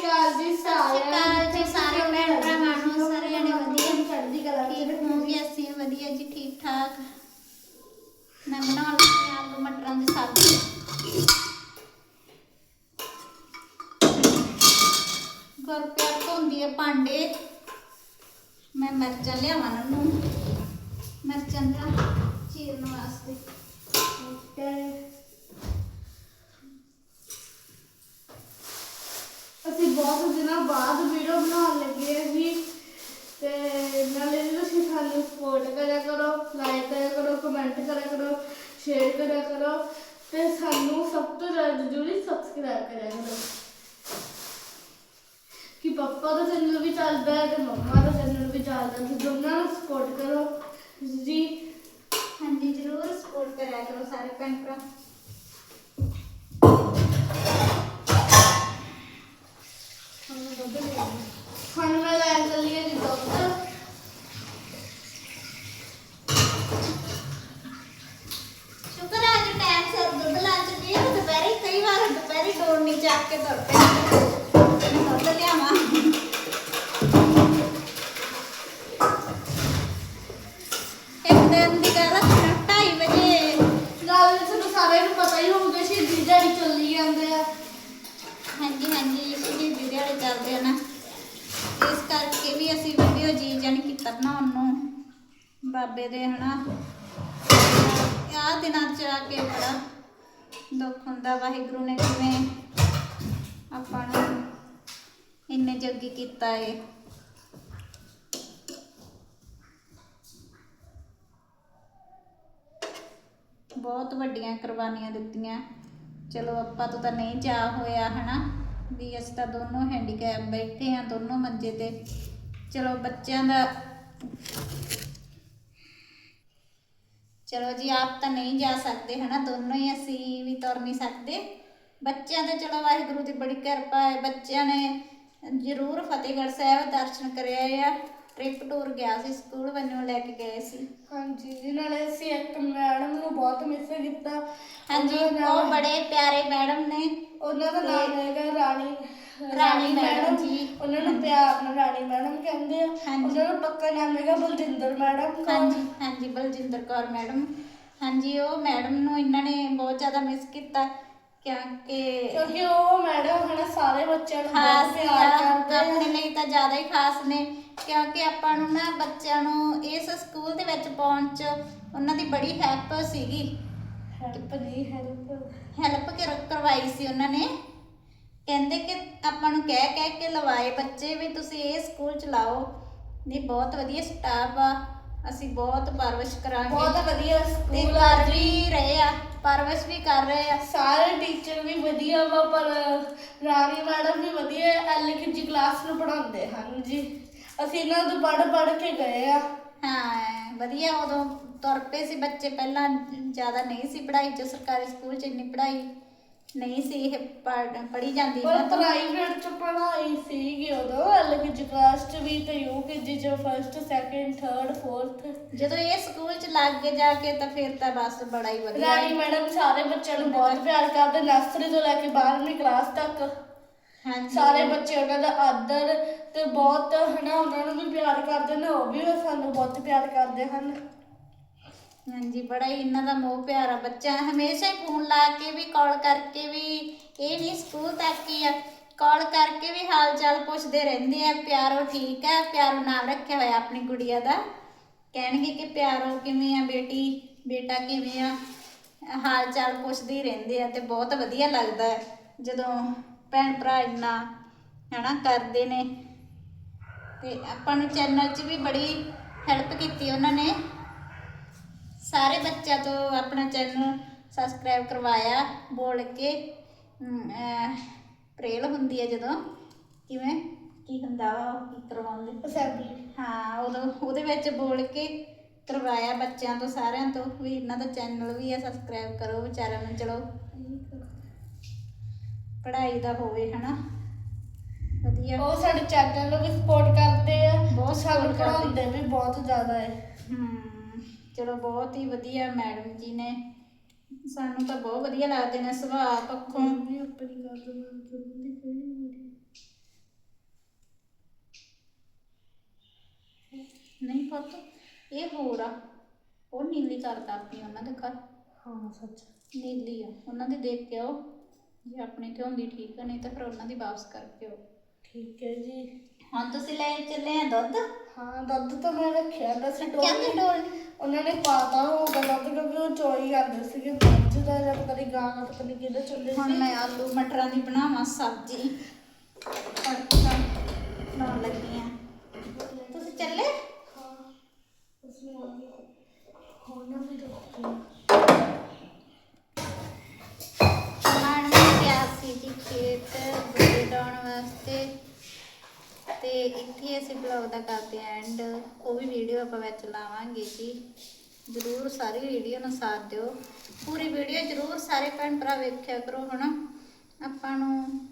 ਅਕਾਲ ਜੀ ਸਾਰਿਆਂ ਜੀ ਸਾਰੇ ਭੈਣ ਭਰਾਵਾਂ ਨੂੰ, ਸਾਰੇ ਜਣੇ ਵਧੀਆ। ਚੜ੍ਹਦੀ ਕਲਾ ਠੀਕ ਹੋਗੇ ਅਸੀਂ ਵਧੀਆ ਜੀ ਠੀਕ ਠਾਕ। ਮੈਂ ਬਣਾਉਣ ਲੱਗੀ ਹਾਂ ਆਲੂ ਮਟਰਾਂ ਦੀ ਸਬਜ਼ੀ। ਗੁਰਪਿਆਰ ਧੋਂਦੀ ਹੈ ਭਾਂਡੇ। ਮੈਂ ਮਿਰਚਾਂ ਲਿਆਵਾਂ ਨੂੰ। ਮਿਰਚਾਂ ਦਾ ਚੀਰਨ ਵਾਸਤੇ। ਅਸੀਂ ਬਹੁਤ ਦਿਨਾਂ ਬਾਅਦ ਵੀਡੀਓ ਬਣਾਉਣ ਲੱਗੇ ਹਾਂ ਜੀ ਤੇ ਨਾਲੇ ਜੀ ਤੁਸੀਂ ਸਾਨੂੰ ਸਪੋਰਟ ਕਰਿਆ ਕਰੋ ਲਾਈਕ ਕਰਿਆ ਕਰੋ ਕਮੈਂਟ ਕਰਿਆ ਕਰੋ ਸ਼ੇਅਰ ਕਰਿਆ ਕਰੋ ਤੇ ਸਾਨੂੰ ਸਭ ਤੋਂ ਜ਼ਿਆਦਾ ਜ਼ਰੂਰੀ ਸਬਸਕ੍ਰਾਈਬ ਕਰਿਆ ਕਰੋ। ਕਿ ਪਾਪਾ ਦਾ ਚੈਨਲ ਵੀ ਚੱਲਦਾ ਹੈ ਤੇ ਮੰਮਾ ਦਾ ਚੈਨਲ ਵੀ ਚੱਲਦਾ ਹੈ ਦੋਨਾਂ ਨੂੰ ਸਪੋਰਟ ਕਰੋ। ਜੀ। ਹਾਂਜੀ, ਜ਼ਰੂਰ ਸਪੋਰਟ ਕਰਿਆ ਕਰੋ ਸਾਰੇ ਭੈਣ ਭਰਾ। ਬਾਬੇ ਦੇ, ਹਨਾ? ਆਹ ਦਿਨਾਂ ਚ ਆ ਕੇ ਬੜਾ ਦੁੱਖ ਹੁੰਦਾ, ਵਾਹਿਗੁਰੂ ਨੇ ਕਿਵੇਂ ਆਪਾਂ ਨੂੰ ਇੰਨੇ ਜੋਗੀ ਕੀਤਾ ਏ। ਬਹੁਤ ਵੱਡੀਆਂ ਕੁਰਬਾਨੀਆਂ ਦਿੱਤੀਆਂ। ਚਲੋ, ਆਪਾਂ ਤੋਂ ਤਾਂ ਨਹੀਂ ਜਾ ਹੋਇਆ, ਹਨਾ? ਵੀ ਅਸੀਂ ਤਾਂ ਦੋਨੋਂ ਹੈਂਡੀਕੈਪ ਬੈਠੇ ਆ ਦੋਨੋਂ ਮੰਜੇ ਤੇ। ਚਲੋ, ਬੱਚਿਆਂ ਦਾ ਚਲੋ ਜੀ, ਆਪ ਤਾਂ ਨਹੀਂ ਜਾ ਸਕਦੇ, ਹਨਾ? ਦੋਨੋਂ ਹੀ ਅਸੀਂ ਵੀ ਤੁਰ ਨਹੀਂ ਸਕਦੇ। ਬੱਚਿਆਂ ਤੇ ਚਲੋ, ਵਾਹਿਗੁਰੂ ਦੀ ਬੜੀ ਕਿਰਪਾ ਹੈ। ਬੱਚਿਆਂ ਨੇ ਜ਼ਰੂਰ ਫਤਿਹਗੜ੍ਹ ਸਾਹਿਬ ਦਰਸ਼ਨ ਕਰਿਆ ਆ। ਟ੍ਰਿਪ ਟੂਰ ਗਿਆ ਸੀ ਸਕੂਲ ਵੱਲੋਂ ਲੈ ਕੇ ਗਏ ਸੀ। ਹਾਂਜੀ ਜੀ ਨਾਲੇ ਅਸੀਂ ਇੱਕ ਮੈਡਮ ਨੂੰ ਬਹੁਤ ਮਿਸ ਕੀਤਾ। ਹਾਂਜੀ ਉਹਨਾਂ ਦਾ ਉਹ ਨਾਮ- ਬੜੇ ਪਿਆਰੇ ਮੈਡਮ ਨੇ। ਉਹਨਾਂ ਦਾ ਨਾਮ ਹੈਗਾ ਰਾਣੀ ਰਾਣੀ ਮੈਡਮ ਜੀ। ਉਹਨਾਂ ਨੂੰ ਪਿਆਰ ਨਾਲ ਰਾਣੀ ਮੈਡਮ ਕਹਿੰਦੇ ਆ। ਹਾਂਜੀ। ਉਹਨਾਂ ਦਾ ਪੱਕਾ ਨਾਮ ਹੈਗਾ ਬਲਜਿੰਦਰ ਮੈਡਮ ਹਾਂਜੀ ਹਾਂਜੀ ਬਲਜਿੰਦਰ ਕੌਰ ਮੈਡਮ। ਹਾਂਜੀ ਉਹ ਮੈਡਮ ਨੂੰ ਇਹਨਾਂ ਨੇ ਬਹੁਤ ਜ਼ਿਆਦਾ ਮਿਸ ਕੀਤਾ ਕਿਉਂਕਿ ਕਿਉਂਕਿ ਉਹ ਮੈਡਮ ਹਨਾ ਸਾਰੇ ਬੱਚਿਆਂ ਨੂੰ ਖਾਸ ਬਹੁਤ ਪਿਆਰ ਕਰਦੇ ਆ। ਆਪਣੇ ਲਈ ਤਾਂ ਜ਼ਿਆਦਾ ਹੀ ਖਾਸ ਨੇ। ਕਿਉਂਕਿ ਆਪਾਂ ਨੂੰ ਨਾ ਬੱਚਿਆਂ ਨੂੰ ਇਸ ਸਕੂਲ ਦੇ ਵਿੱਚ ਪਾਉਣ ਚ ਉਹਨਾਂ ਦੀ ਬੜੀ ਹੈਲਪ ਸੀਗੀ। ਹੈਲਪ ਜੀ ਹੈਲਪ ਹੈਲਪ ਕਰਵਾਈ ਸੀ ਉਹਨਾਂ ਨੇ। ਕਹਿੰਦੇ ਕਿ ਆਪਾਂ ਨੂੰ ਕਹਿ ਕਹਿ ਕੇ ਲਵਾਏ ਬੱਚੇ ਵੀ ਤੁਸੀਂ ਇਹ ਸਕੂਲ ਚ ਲਾਓ। ਨਹੀਂ ਬਹੁਤ ਵਧੀਆ ਸਟਾਫ ਆ। ਅਸੀਂ ਬਹੁਤ ਪਰਵਰਿਸ਼ ਕਰਾਂਗੇ। ਬਹੁਤ ਵਧੀਆ ਤੇ ਸਕੂਲ ਆ ਕਰ ਜੀ। ਵੀ ਰਹੇ ਆ ਪਰਵਰਿਸ਼ ਵੀ ਕਰ ਰਹੇ ਆ। ਸਾਰੇ ਟੀਚਰ ਵੀ ਵਧੀਆ ਵਾ ਪਰ ਰਾਣੀ ਮੈਡਮ ਵੀ ਵਧੀਆ ਐਲਕੇਜੀ ਕਲਾਸ ਨੂੰ ਪੜ੍ਹਾਉਂਦੇ ਹਨ ਜੀ। ਅਸੀਂ ਇਹਨਾਂ ਤੋਂ ਪੜ੍ਹ ਪੜ੍ਹ ਕੇ ਗਏ ਆ। ਹਾਂ ਵਧੀਆ ਉਦੋਂ ਤੁਰ ਪਏ ਸੀ ਬੱਚੇ ਪਹਿਲਾਂ ਜ਼ਿਆਦਾ ਨਹੀਂ ਸੀ ਪੜ੍ਹਾਈ ਚ ਸਰਕਾਰੀ ਸਕੂਲ ਚ ਇੰਨੀ ਪੜ੍ਹਾਈ ਨਹੀਂ ਸੀ ਇਹ ਪੜ੍ਹ- ਪੜ੍ਹੀ ਜਾਂਦੀ ਪਰ ਤੋਂ ਪ੍ਰਾਈਵੇਟ ਚ ਪੜ੍ਹਾਈ ਸੀਗੀ ਉਦੋਂ ਐਲਕੇਜੀ ਕਲਾਸ ਚ ਵੀ ਤੇ ਯੂਕੇਜੀ ਚ ਫਸਟ ਸੈਕਿੰਡ ਥਰਡ ਫੋਰਥ ਜਦੋਂ ਇਹ ਸਕੂਲ ਚ ਲੱਗ ਕੇ ਜਾ ਕੇ ਤਾਂ ਫਿਰ ਤਾਂ ਬਸ ਬੜਾ ਹੀ ਵਧੀਆ। ਰਾਣੀ ਮੈਡਮ ਸਾਰੇ ਬੱਚਿਆਂ ਨੂੰ ਬਹੁਤ ਪਿਆਰ ਕਰਦੇ ਨਰਸਰੀ ਤੋਂ ਲੈ ਕੇ 12ਵੀਂ ਕਲਾਸ ਤੱਕ। ਹਾਂਜੀ। ਸਾਰੇ ਬੱਚੇ ਉਹਨਾਂ ਦਾ ਆਦਰ ਤੇ ਬਹੁਤ ਹਨਾ, ਉਹਨਾਂ ਨੂੰ ਵੀ ਪਿਆਰ ਕਰਦੇ ਨੇ, ਉਹ ਵੀ ਸਾਨੂੰ ਬਹੁਤ ਪਿਆਰ ਕਰਦੇ ਹਨ। ਹਾਂਜੀ, ਬੜਾ ਹੀ ਇਹਨਾਂ ਦਾ ਮੋਹ ਪਿਆਰਾ ਬੱਚਾ ਹਮੇਸ਼ਾ ਹੀ ਫੋਨ ਲਾ ਕੇ ਵੀ, ਕਾਲ ਕਰਕੇ ਵੀ, ਇਹ ਨਹੀਂ ਸਕੂਲ ਤੱਕ ਹੀ ਆ। ਕਾਲ ਕਰਕੇ ਵੀ ਹਾਲ ਚਾਲ ਪੁੱਛਦੇ ਰਹਿੰਦੇ ਆ, ਪਿਆਰੋ ਠੀਕ ਆ, ਪਿਆਰੋ ਨਾਮ ਰੱਖਿਆ ਹੋਇਆ ਆਪਣੀ ਗੁੜੀਆ ਦਾ। ਕਹਿਣਗੇ ਕਿ ਪਿਆਰੋ ਕਿਵੇਂ ਆ ਬੇਟੀ, ਬੇਟਾ ਕਿਵੇਂ ਆ? ਹਾਲ ਚਾਲ ਪੁੱਛਦੇ ਰਹਿੰਦੇ ਆ ਤੇ ਬਹੁਤ ਵਧੀਆ ਲੱਗਦਾ ਹੈ। ਜਦੋਂ ਭੈਣ ਭਰਾ ਇੰਨਾ, ਹਨਾ, ਕਰਦੇ ਨੇ। ਤੇ ਆਪਾਂ ਨੂੰ ਚੈਨਲ 'ਚ ਵੀ ਬੜੀ ਹੈਲਪ ਕੀਤੀ ਉਹਨਾਂ ਨੇ। ਸਾਰੇ ਬੱਚਿਆਂ ਤੋਂ ਆਪਣਾ ਚੈਨਲ ਸਬਸਕ੍ਰਾਈਬ ਕਰਵਾਇਆ। ਬੋਲ ਕੇ ਪ੍ਰੇਲ ਹੁੰਦੀ ਹੈ ਜਦੋਂ। ਕਿਵੇਂ? ਕੀ ਹੁੰਦਾ ਵਾ ਉਹ ਕੀ ਕਰਵਾਉਂਦੇ? ਅਸੈਂਬਲੀ ਹਾਂ। ਉਦੋਂ ਉਹਦੇ ਵਿੱਚ ਬੋਲ ਕੇ ਕਰਵਾਇਆ ਬੱਚਿਆਂ ਤੋਂ ਸਾਰਿਆਂ ਤੋਂ ਵੀ ਇਹਨਾਂ ਦਾ ਚੈਨਲ ਵੀ ਹੈ ਸਬਸਕ੍ਰਾਈਬ ਕਰੋ ਵਿਚਾਰਿਆਂ ਨੂੰ ਚਲੋ। ਪੜ੍ਹਾਈ ਦਾ ਹੋਵੇ ਹਨਾ। ਵਧੀਆ। ਉਹ ਸਾਡੇ ਚੈਨਲ ਨੂੰ ਵੀ ਸਪੋਰਟ ਕਰਦੇ ਆ ਬਹੁਤ ਸਾਨੂੰ support ਵੀ ਬਹੁਤ ਜ਼ਿਆਦਾ ਹੈ ਹਮ, ਚਲੋ ਬਹੁਤ ਹੀ ਵਧੀਆ ਮੈਡਮ ਜੀ ਨੇ। ਸਾਨੂੰ ਤਾਂ ਬਹੁਤ ਵਧੀਆ ਲੱਗਦੇ ਨੇ ਸੁਭਾਅ ਪੱਖੋਂ। ਨਹੀਂ ਪੁੱਤ ਇਹ ਹੋਰ ਆ। ਉਹ ਨੀਲੀ ਕਰਦਾ ਆਪਣੀ ਉਹਨਾਂ ਦੇ ਘਰ। ਹਾਂ ਸੱਚ। ਨੀਲੀ ਆ। ਉਹਨਾਂ ਦੇ ਦੇਖ ਕੇ ਆਓ ਜੇ ਆਪਣੇ ਕਿਉਂ ਦੀ ਠੀਕ ਆ, ਨਹੀਂ ਤਾਂ ਫਿਰ ਉਹਨਾਂ ਦੀ ਵਾਪਸ ਕਰਕੇ ਆਓ। ਠੀਕ ਹੈ ਜੀ। ਹੁਣ ਤੁਸੀਂ ਲੈ ਚੱਲੇ ਆ ਦੁੱਧ? ਹਾਂ ਦੁੱਧ ਤਾਂ ਮੈਂ ਰੱਖਿਆ ਦਾ ਸੀ ਕਹਿੰਦੇ ਡੋਲੀ। ਡੋਲ। ਉਹਨਾਂ ਨੇ ਪਾਤਾ ਹੋਊਗਾ ਦੁੱਧ ਕਿਉਂਕਿ ਉਹ ਚੋਈ ਕਰਦੇ ਸੀਗੇ। ਮੱਝ ਦਾ ਜਾਂ ਪਤਾ ਨਹੀਂ ਗਾਂ ਦਾ ਪਤਾ ਨਹੀਂ ਕਿਹਦਾ ਚੱਲੇ ਹੁਣ ਸੀ। ਮੈਂ ਆਲੂ ਮਟਰਾਂ ਦੀ ਬਣਾਵਾਂ ਸਬਜ਼ੀ। ਤੜਕਾ ਲਾਉਣ ਲੱਗੀ ਆ। ਤੁਸੀਂ ਚੱਲੇ? ਹਾਂ ਉਸਨੇ ਹੋਣਾ ਵੀ ਰੱਖਿਆ ਸਮਾਨ ਮੈਂ ਗਿਆ ਸੀ ਜੀ ਖੇਤ। ਬੁੱਢੇ ਤੇ ਇੱਥੇ ਅਸੀਂ ਬਲੌਗ ਦਾ ਕਰਦੇ ਆਂ ਐਂਡ ਉਹ ਵੀ ਵੀਡੀਓ ਆਪਾਂ ਵਿੱਚ ਲਾਵਾਂਗੇ ਜੀ। ਜ਼ਰੂਰ ਸਾਰੀ ਵੀਡੀਓ ਨੂੰ ਸਾਥ ਦਿਓ। ਪੂਰੀ ਵੀਡੀਓ ਜ਼ਰੂਰ ਸਾਰੇ ਭੈਣ ਭਰਾ ਵੇਖਿਆ ਕਰੋ, ਹਨਾ? ਆਪਾਂ ਨੂੰ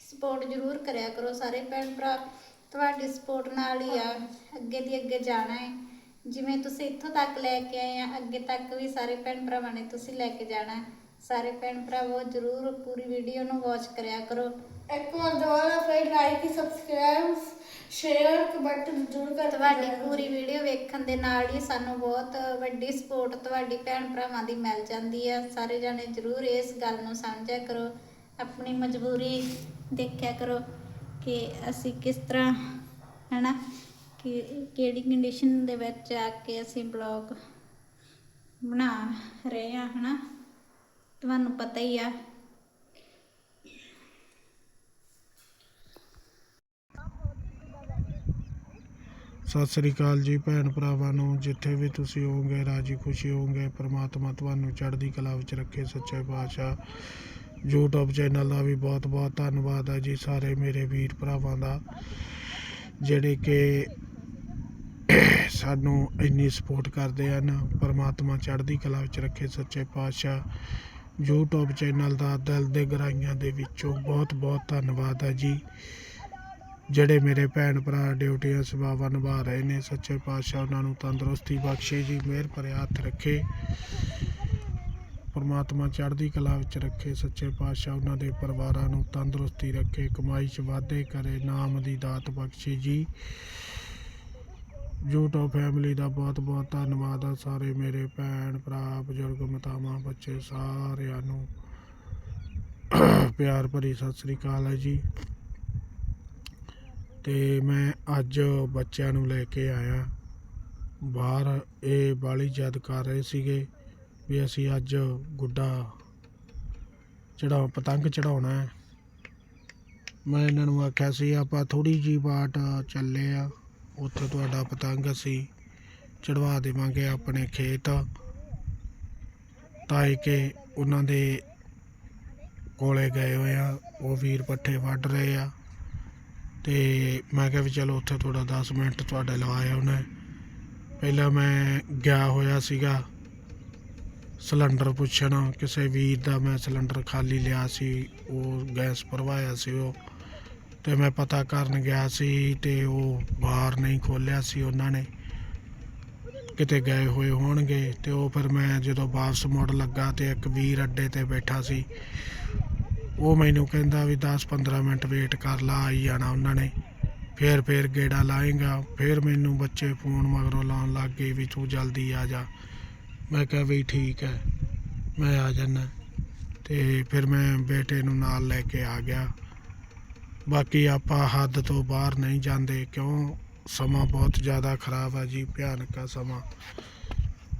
ਸਪੋਰਟ ਜ਼ਰੂਰ ਕਰਿਆ ਕਰੋ ਸਾਰੇ ਭੈਣ ਭਰਾ। ਤੁਹਾਡੀ ਸਪੋਰਟ ਨਾਲ ਹੀ ਆ। ਅੱਗੇ ਦੀ ਅੱਗੇ ਜਾਣਾ ਹੈ। ਜਿਵੇਂ ਤੁਸੀਂ ਇੱਥੋਂ ਤੱਕ ਲੈ ਕੇ ਆਏ ਆ, ਅੱਗੇ ਤੱਕ ਵੀ ਸਾਰੇ ਭੈਣ ਭਰਾਵਾਂ ਨੇ ਤੁਸੀਂ ਲੈ ਕੇ ਜਾਣਾ। ਸਾਰੇ ਭੈਣ ਭਰਾਵੋ ਜ਼ਰੂਰ ਪੂਰੀ ਵੀਡੀਓ ਨੂੰ ਵਾਚ ਕਰਿਆ ਕਰੋ। ਇੱਕ ਵਾਰ ਦੁਬਾਰਾ ਫਿਰ ਲਾਈਕ ਸਬਸਕ੍ਰਾਈਬ ਸ਼ੇਅਰ ਕਮੈਂਟ ਜ਼ਰੂਰ ਕਰ ਤੁਹਾਡੀ ਪੂਰੀ ਵੀਡੀਓ ਵੇਖਣ ਦੇ ਨਾਲ ਹੀ ਸਾਨੂੰ ਬਹੁਤ ਵੱਡੀ ਸਪੋਰਟ ਤੁਹਾਡੀ ਭੈਣ ਭਰਾਵਾਂ ਦੀ ਮਿਲ ਜਾਂਦੀ ਹੈ ਸਾਰੇ ਜਾਣੇ ਜ਼ਰੂਰ ਇਸ ਗੱਲ ਨੂੰ ਸਮਝਿਆ ਕਰੋ। ਆਪਣੀ ਮਜਬੂਰੀ ਦੇਖਿਆ ਕਰੋ ਕਿ ਅਸੀਂ ਕਿਸ ਤਰ੍ਹਾਂ ਹੈਨਾ ਕਿ ਕਿਹੜੀ ਕੰਡੀਸ਼ਨ ਦੇ ਵਿੱਚ ਆ ਕੇ ਅਸੀਂ ਬਲੌਗ ਬਣਾ ਰਹੇ ਆ ਹਨਾ। ਤੁਹਾਨੂੰ ਪਤਾ ਹੀ ਆ। ਸਤਿ ਸ੍ਰੀ ਅਕਾਲ ਜੀ ਭੈਣ ਭਰਾਵਾਂ ਨੂੰ, ਜਿੱਥੇ ਵੀ ਤੁਸੀਂ ਹੋਵੋਗੇ, ਰਾਜੀ ਖੁਸ਼ੀ ਹੋਵੋਗੇ, ਪ੍ਰਮਾਤਮਾ ਤੁਹਾਨੂੰ ਚੜ੍ਹਦੀ ਕਲਾ ਵਿੱਚ ਰੱਖੇ, ਸੱਚੇ ਪਾਤਸ਼ਾਹ YouTube ਚੈਨਲ ਦਾ ਵੀ ਬਹੁਤ ਬਹੁਤ ਧੰਨਵਾਦ ਹੈ ਜੀ ਸਾਰੇ ਮੇਰੇ ਵੀਰ ਭਰਾਵਾਂ ਦਾ, ਜਿਹੜੇ ਕਿ ਸਾਨੂੰ ਇੰਨੀ ਸਪੋਰਟ ਕਰਦੇ ਹਨ, ਪ੍ਰਮਾਤਮਾ ਚੜ੍ਹਦੀ ਕਲਾ ਵਿੱਚ ਰੱਖੇ, ਸੱਚੇ ਪਾਤਸ਼ਾਹ YouTube ਚੈਨਲ ਦਾ ਦਿਲ ਦੇ ਗਰਾਈਆਂ ਦੇ ਵਿੱਚੋਂ ਬਹੁਤ ਬਹੁਤ ਧੰਨਵਾਦ ਹੈ ਜੀ। ਜਿਹੜੇ ਮੇਰੇ ਭੈਣ ਭਰਾ ਡਿਊਟੀਆਂ ਸੇਵਾਵਾਂ ਨਿਭਾ ਰਹੇ ਨੇ, ਸੱਚੇ ਪਾਤਸ਼ਾਹ ਉਹਨਾਂ ਨੂੰ ਤੰਦਰੁਸਤੀ ਬਖਸ਼ੇ ਜੀ, ਮਿਹਰ ਭਰੇ ਹੱਥ ਰੱਖੇ। ਪਰਮਾਤਮਾ ਚੜ੍ਹਦੀ ਕਲਾ ਵਿੱਚ ਰੱਖੇ, ਸੱਚੇ ਪਾਤਸ਼ਾਹ ਉਹਨਾਂ ਦੇ ਪਰਿਵਾਰਾਂ ਨੂੰ ਤੰਦਰੁਸਤੀ ਰੱਖੇ, ਕਮਾਈ 'ਚ ਵਾਧੇ ਕਰੇ, ਨਾਮ ਦੀ ਦਾਤ ਬਖਸ਼ੇ ਜੀ। YouTube ਫੈਮਿਲੀ ਦਾ ਬਹੁਤ ਬਹੁਤ ਧੰਨਵਾਦ ਆ ਸਾਰੇ ਮੇਰੇ ਭੈਣ ਭਰਾ, ਬਜ਼ੁਰਗ, ਮਾਤਾਵਾਂ, ਬੱਚੇ ਸਾਰਿਆਂ ਨੂੰ। ਪਿਆਰ ਭਰੀ ਸਤਿ ਸ੍ਰੀ ਅਕਾਲ ਹੈ ਜੀ। ਤੇ ਮੈਂ ਅੱਜ ਬੱਚਿਆਂ ਨੂੰ ਲੈ ਕੇ ਆਇਆ। ਬਾਹਰ ਇਹ ਬਾਲੀ ਜਦ ਕਰ ਰਹੇ ਸੀਗੇ ਵੀ ਅਸੀਂ ਅੱਜ ਗੁੱਡਾ ਚੜਾ ਪਤੰਗ ਚੜਾਉਣਾ ਹੈ। ਮੈਂ ਇਹਨਾਂ ਨੂੰ ਆਖਿਆ ਸੀ, ਆਪਾਂ ਥੋੜੀ ਜੀ ਬਾਟ ਚੱਲੇ ਆ। ਉੱਥੇ ਤੁਹਾਡਾ ਪਤੰਗ ਅਸੀਂ ਚੜਵਾ ਦੇਵਾਂਗੇ ਆਪਣੇ ਖੇਤ। ਤਾਂ ਕਿ ਉਹਨਾਂ ਦੇ ਕੋਲੇ ਗਏ ਹੋਏ ਆ, ਉਹ ਵੀਰ ਪੱਠੇ ਵੱਢ ਰਹੇ ਆ। ਤੇ ਮੈਂ ਕਿਹਾ ਵੀ ਚਲੋ ਉੱਥੇ ਥੋੜਾ 10 ਮਿੰਟ ਤੁਹਾਡੇ ਲਵਾਇਆ ਉਹਨੇ ਪਹਿਲਾਂ ਮੈਂ ਗਿਆ ਹੋਇਆ ਸੀਗਾ ਸਿਲੰਡਰ ਪੁੱਛਣ। ਕਿਸੇ ਵੀਰ ਦਾ ਮੈਂ ਸਿਲੰਡਰ ਖਾਲੀ ਲਿਆ ਸੀ, ਉਹ ਗੈਸ ਭਰਵਾਇਆ ਸੀ ਉਹ। ਤੇ ਮੈਂ ਪਤਾ ਕਰਨ ਗਿਆ ਸੀ ਤੇ ਉਹ ਬਾਹਰ ਨਹੀਂ ਖੋਲਿਆ ਸੀ ਉਹਨਾਂ ਨੇ। ਕਿਤੇ ਗਏ ਹੋਏ ਹੋਣਗੇ ਤੇ ਉਹ ਫਿਰ ਮੈਂ ਜਦੋਂ ਵਾਪਸ ਮੁੜ ਲੱਗਾ ਤੇ ਇੱਕ ਵੀਰ ਅੱਡੇ ਤੇ ਬੈਠਾ ਸੀ, ਉਹ ਮੈਨੂੰ ਕਹਿੰਦਾ ਵੀ 10-15 ਮਿੰਟ ਵੇਟ ਕਰ ਲਾ, ਆਈ ਜਾਣਾ ਉਹਨਾਂ ਨੇ। ਫੇਰ ਫੇਰ ਗੇੜਾ ਲਾਏਗਾ, ਫੇਰ ਮੈਨੂੰ ਬੱਚੇ ਫੋਨ ਮਗਰੋਂ ਲਾਉਣ ਲੱਗ ਗਏ ਵੀ ਤੂੰ ਜਲਦੀ ਆ ਜਾ। ਮੈਂ ਕਿਹਾ ਵੀ ਠੀਕ ਹੈ, ਮੈਂ ਆ ਜਾਣਾ ਤੇ ਫਿਰ ਮੈਂ ਬੇਟੇ ਨੂੰ ਨਾਲ ਲੈ ਕੇ ਆ ਗਿਆ। ਬਾਕੀ ਆਪਾਂ ਹੱਦ ਤੋਂ ਬਾਹਰ ਨਹੀਂ ਜਾਂਦੇ, ਕਿਉਂ? ਸਮਾਂ ਬਹੁਤ ਜ਼ਿਆਦਾ ਖਰਾਬ ਆ ਜੀ, ਭਿਆਨਕ ਆ ਸਮਾਂ।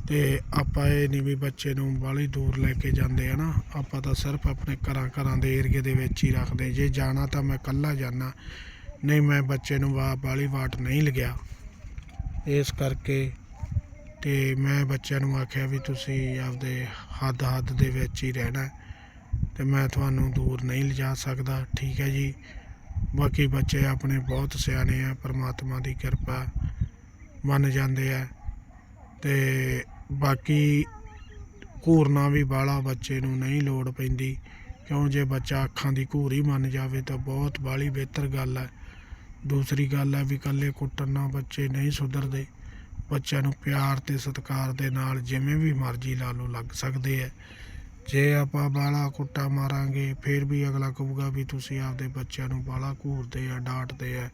ਤੇ ਆਪਾਂ ਇਹ ਨਹੀਂ ਵੀ ਬੱਚੇ ਨੂੰ ਬਾਹਲੀ ਦੂਰ ਲੈ ਕੇ ਜਾਂਦੇ ਆ ਨਾ, ਆਪਾਂ ਤਾਂ ਸਿਰਫ ਆਪਣੇ ਘਰਾਂ ਘਰਾਂ ਦੇ ਏਰੀਏ ਦੇ ਵਿੱਚ ਹੀ ਰੱਖਦੇ। ਜੇ ਜਾਣਾ ਤਾਂ ਮੈਂ ਇਕੱਲਾ ਜਾਣਾ ਨਹੀਂ ਮੈਂ ਬੱਚੇ ਨੂੰ ਵਾ, ਬਾਹਲੀ ਵਾਟ ਨਹੀਂ ਲਗਿਆ ਇਸ ਕਰਕੇ ਤੇ ਮੈਂ ਬੱਚਿਆਂ ਨੂੰ ਆਖਿਆ ਵੀ ਤੁਸੀਂ ਆਪਦੇ ਹੱਦ ਹੱਦ ਦੇ ਵਿੱਚ ਹੀ ਰਹਿਣਾ। ਹੈ ਤੇ ਮੈਂ ਤੁਹਾਨੂੰ ਦੂਰ ਨਹੀਂ ਲਿਜਾ ਸਕਦਾ, ਠੀਕ ਹੈ ਜੀ? ਬਾਕੀ ਬੱਚੇ ਆਪਣੇ ਬਹੁਤ ਸਿਆਣੇ ਆ, ਪ੍ਰਮਾਤਮਾ ਦੀ ਕਿਰਪਾ ਮੰਨ ਜਾਂਦੇ ਆ। ਤੇ ਬਾਕੀ ਘੂਰਨਾ ਵੀ ਬਾਲਾ ਬੱਚੇ ਨੂੰ ਨਹੀਂ ਲੋੜ ਪੈਂਦੀ, ਕਿਉਂ ਜੇ ਬੱਚਾ ਅੱਖਾਂ ਦੀ ਘੂਰ ਹੀ ਮੰਨ ਜਾਵੇ ਤਾਂ ਬਹੁਤ ਬਾਲੀ ਬਿਹਤਰ ਗੱਲ ਹੈ ਦੂਸਰੀ ਗੱਲ ਹੈ ਵੀ ਇਕੱਲੇ ਕੁੱਟਣ ਨਾਲ ਬੱਚੇ ਨਹੀਂ ਸੁਧਰਦੇ। ਬੱਚਿਆਂ ਨੂੰ ਪਿਆਰ ਤੇ ਸਤਿਕਾਰ ਦੇ ਨਾਲ ਜਿਵੇਂ ਵੀ ਮਰਜ਼ੀ ਲਾ ਲਓ, ਲੱਗ ਸਕਦੇ ਹੈ ਜੇ ਆਪਾਂ ਬਾਲਾ ਕੁੱਟਾ ਮਾਰਾਂਗੇ, ਫਿਰ ਵੀ ਅਗਲਾ ਕਹੂਗਾ ਵੀ ਤੁਸੀਂ ਆਪਦੇ ਬੱਚਿਆਂ ਨੂੰ ਬਾਲਾ ਘੂਰਦੇ ਆ, ਡਾਂਟਦੇ ਆ।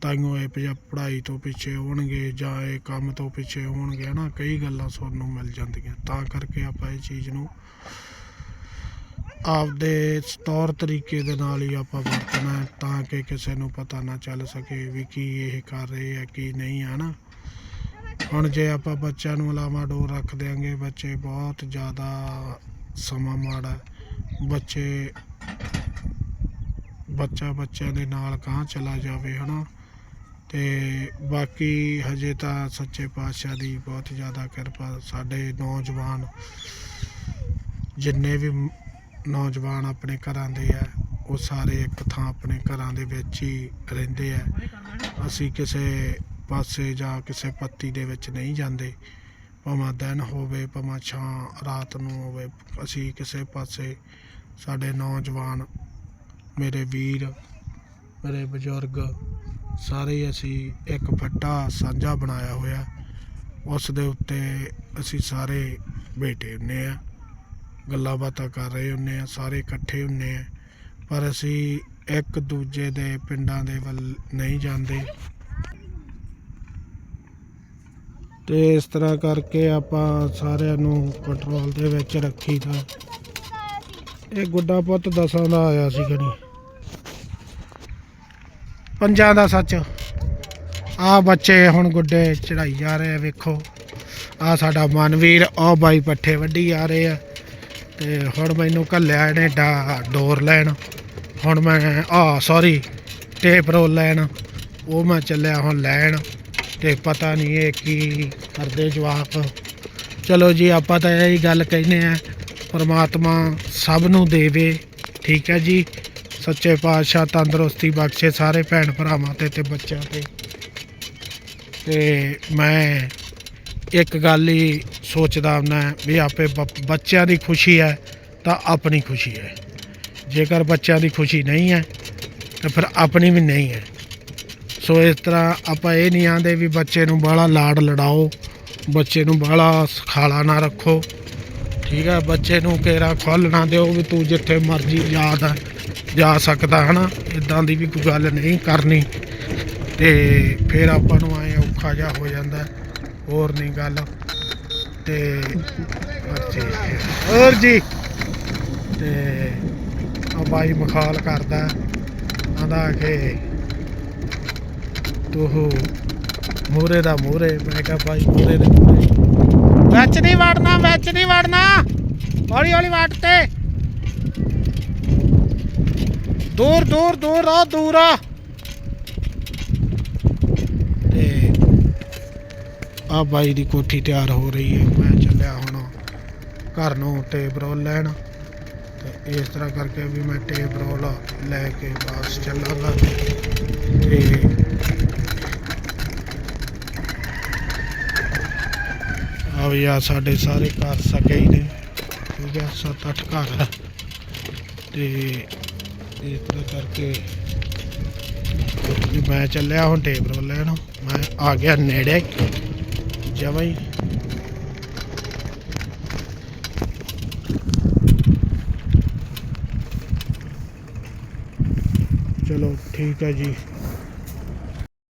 ਤਾਈਓ ਇਹ ਪੰਜਾ- ਪੜ੍ਹਾਈ ਤੋਂ ਪਿੱਛੇ ਹੋਣਗੇ ਜਾਂ ਇਹ ਕੰਮ ਤੋਂ ਪਿੱਛੇ ਹੋਣਗੇ, ਹਨਾ? ਕਈ ਗੱਲਾਂ ਸੁਣਨ ਨੂੰ ਮਿਲ ਜਾਂਦੀਆਂ। ਤਾਂ ਕਰਕੇ ਆਪਾਂ ਇਹ ਚੀਜ਼ ਨੂੰ ਆਪਦੇ ਤੌਰ ਤਰੀਕੇ ਦੇ ਨਾਲ ਹੀ ਆਪਾਂ ਵਰਤਣਾ ਤਾਂ ਕਿ ਕਿਸੇ ਨੂੰ ਪਤਾ ਨਾ ਚੱਲ ਸਕੇ ਵੀ ਕੀ ਇਹ ਕਰ ਰਹੇ ਆ, ਕੀ ਨਹੀਂ ਹੈ ਨਾ ਹੁਣ ਜੇ ਆਪਾਂ ਬੱਚਿਆਂ ਨੂੰ ਅਲਾਵਾ ਡੋਰ ਰੱਖ ਦਿਆਂਗੇ, ਬੱਚੇ ਬਹੁਤ ਜ਼ਿਆਦਾ ਸਮਾਂ ਮਾੜਾ ਬੱਚੇ, ਬੱਚਾ ਬੱਚਿਆਂ ਦੇ ਨਾਲ ਕਾਂ ਚਲਾ ਜਾਵੇ, ਹਨਾ? ਤੇ ਬਾਕੀ ਹਜੇ ਤਾਂ ਸੱਚੇ ਪਾਤਸ਼ਾਹ ਦੀ ਬਹੁਤ ਜ਼ਿਆਦਾ ਕਿਰਪਾ। ਸਾਡੇ ਨੌਜਵਾਨ ਜਿੰਨੇ ਵੀ ਨੌਜਵਾਨ ਆਪਣੇ ਘਰਾਂ ਦੇ ਆ, ਉਹ ਸਾਰੇ ਇੱਕ ਥਾਂ ਆਪਣੇ ਘਰਾਂ ਦੇ ਵਿੱਚ ਹੀ ਰਹਿੰਦੇ ਆ। ਅਸੀਂ ਕਿਸੇ ਪਾਸੇ ਜਾਂ ਕਿਸੇ ਪੱਤੀ ਦੇ ਵਿੱਚ ਨਹੀਂ ਜਾਂਦੇ। ਭਾਵੇਂ ਦਿਨ ਹੋਵੇ, ਭਾਵੇਂ ਛਾਂ, ਰਾਤ ਨੂੰ ਹੋਵੇ, ਅਸੀਂ ਕਿਸੇ ਪਾਸੇ, ਸਾਡੇ ਨੌਜਵਾਨ, ਮੇਰੇ ਵੀਰ, ਮੇਰੇ ਬਜ਼ੁਰਗ, ਸਾਰੇ ਅਸੀਂ ਇੱਕ ਫੱਟਾ ਸਾਂਝਾ ਬਣਾਇਆ ਹੋਇਆ। ਉਸ ਦੇ ਉੱਤੇ ਅਸੀਂ ਸਾਰੇ ਬੈਠੇ ਹੁੰਨੇ ਆ ਗੱਲਾਂ ਬਾਤਾਂ ਕਰ ਰਹੇ ਹੁੰਨੇ ਆ ਸਾਰੇ ਇਕੱਠੇ ਹੁੰਨੇ ਆ ਪਰ ਅਸੀਂ ਇੱਕ ਦੂਜੇ ਦੇ ਪਿੰਡਾਂ ਦੇ ਵੱਲ ਨਹੀਂ ਜਾਂਦੇ। ਤੇ ਇਸ ਤਰ੍ਹਾਂ ਕਰਕੇ ਆਪਾਂ ਸਾਰਿਆਂ ਨੂੰ ਕੰਟਰੋਲ ਦੇ ਵਿੱਚ ਰੱਖੀ ਰੱਖੀਦਾ ਇਹ ਗੁੱਡਾ ਪੁੱਤ ਦਸਾਂ ਦਾ ਆਇਆ ਸੀ ਗਣੀ ਪੰਜਾਂ ਦਾ ਸੱਚ। ਆ ਬੱਚੇ ਹੁਣ ਗੁੱਡੇ ਚੜਾਈ ਜਾ ਰਹੇ ਆ, ਵੇਖੋ। ਆ ਸਾਡਾ ਮਨਵੀਰ ਉਹ ਬਾਈ ਪੱਠੇ ਵੱਢੀ ਆ ਰਹੇ ਆ। ਤੇ ਹੁਣ ਮੈਨੂੰ ਘੱਲਿਆ ਇਹਨੇ ਡਾ, ਡੋਰ ਲੈਣ। ਹੁਣ ਮੈਂ ਆ ਸੌਰੀ ਟੇਪ ਰੋਲ ਲੈਣ। ਉਹ ਮੈਂ ਚੱਲਿਆ ਹੁਣ ਲੈਣ। ਤੇ ਪਤਾ ਨਹੀਂ ਇਹ ਕੀ ਕਰਦੇ ਜਵਾਕ। ਚਲੋ ਜੀ, ਆਪਾਂ ਤਾਂ ਇਹੀ ਗੱਲ ਕਹਿੰਦੇ ਆ ਪਰਮਾਤਮਾ ਸਭ ਨੂੰ ਦੇਵੇ, ਠੀਕ ਹੈ ਜੀ? ਸੱਚੇ ਪਾਤਸ਼ਾਹ ਤੰਦਰੁਸਤੀ ਬਖਸ਼ੇ ਸਾਰੇ ਭੈਣ ਭਰਾਵਾਂ ਤੇ ਤੇ ਬੱਚਿਆਂ ਤੇ। ਤੇ ਮੈਂ ਇੱਕ ਗੱਲ ਹੀ ਸੋਚਦਾ ਹੁੰਦਾ ਵੀ ਆਪੇ ਬ- ਬੱਚਿਆਂ ਦੀ ਖੁਸ਼ੀ ਹੈ ਤਾਂ ਆਪਣੀ ਖੁਸ਼ੀ ਹੈ। ਜੇਕਰ ਬੱਚਿਆਂ ਦੀ ਖੁਸ਼ੀ ਨਹੀਂ ਹੈ, ਤਾਂ ਫਿਰ ਆਪਣੀ ਵੀ ਨਹੀਂ ਹੈ। ਸੋ ਇਸ ਤਰ੍ਹਾਂ ਆਪਾਂ ਇਹ ਨਹੀਂ ਆਂਦੇ ਵੀ ਬੱਚੇ ਨੂੰ ਬਾਹਲਾ ਲਾਡ ਲੜਾਓ, ਬੱਚੇ ਨੂੰ ਬਾਹਲਾ ਖਾਲਾ ਨਾ ਰੱਖੋ। ਠੀਕ ਹੈ ਬੱਚੇ ਨੂੰ ਕੇਰਾ ਖੁੱਲ੍ਹ ਨਾ ਦਿਓ ਵੀ ਤੂੰ ਜਿੱਥੇ ਮਰਜ਼ੀ ਯਾਦ ਆ ਜਾ ਸਕਦਾ ਹਨਾ। ਇਦਾਂ ਦੀ ਵੀ ਕੋਈ ਗੱਲ ਨਹੀਂ ਕਰਨੀ। ਤੇ ਫਿਰ ਆਪਾਂ ਨੂੰ ਐ ਔਖਾ ਜਿਹਾ ਹੋ ਜਾਂਦਾ, ਹੋਰ ਨਹੀਂ ਗੱਲ। ਤੇ ਹੋਰ ਜੀ। ਤੇ ਆ ਬਾਈ ਮਖਾਲ ਕਰਦਾ ਆਂਦਾ ਕਿ ਉਹ ਮੂਰੇ ਦਾ ਮੂਰੇ ਮੈਂ ਕਿਹਾ ਭਾਈ ਮੂਰੇ ਦੇ ਮੂਰੇ ਵਿੱਚ ਨਹੀਂ ਵੜਨਾ, ਵਿੱਚ ਨਹੀਂ ਵੜਨਾ। ਹੌਲੀ ਹੌਲੀ ਵੜ ਤੇ। ਦੂਰ ਦੂਰ ਦੂਰ ਆ ਦੂਰ ਆ ਤੇ ਆ ਬਾਈ ਦੀ ਕੋਠੀ ਤਿਆਰ ਹੋ ਰਹੀ ਹੈ। ਮੈਂ ਚੱਲਿਆ ਹੁਣ ਘਰ ਨੂੰ ਟੇਬਰੋਲ ਲੈਣ। ਤੇ ਇਸ ਤਰ੍ਹਾਂ ਕਰਕੇ ਵੀ ਮੈਂ ਟੇਬਰੋਲ ਲੈ ਕੇ ਵਾਪਸ ਚੱਲਾਂਗਾ। ਤੇ ਆ ਵੀ ਆ ਸਾਡੇ ਸਾਰੇ ਘਰ ਸਕੇ ਹੀ ਨੇ। ਠੀਕ ਹੈ ਸੱਤ ਅੱਠ ਘਰ ਆ। ਤੇ ਇਸ ਤਰ੍ਹਾਂ ਕਰਕੇ ਮੈਂ ਚੱਲਿਆ ਹੁਣ ਟੇਪ ਰੋਲ ਲੈਣ। ਮੈਂ ਆ ਗਿਆ ਨੇੜੇ। ਜਮਾਂ ਹੀ। ਚਲੋ, ਠੀਕ ਹੈ ਜੀ।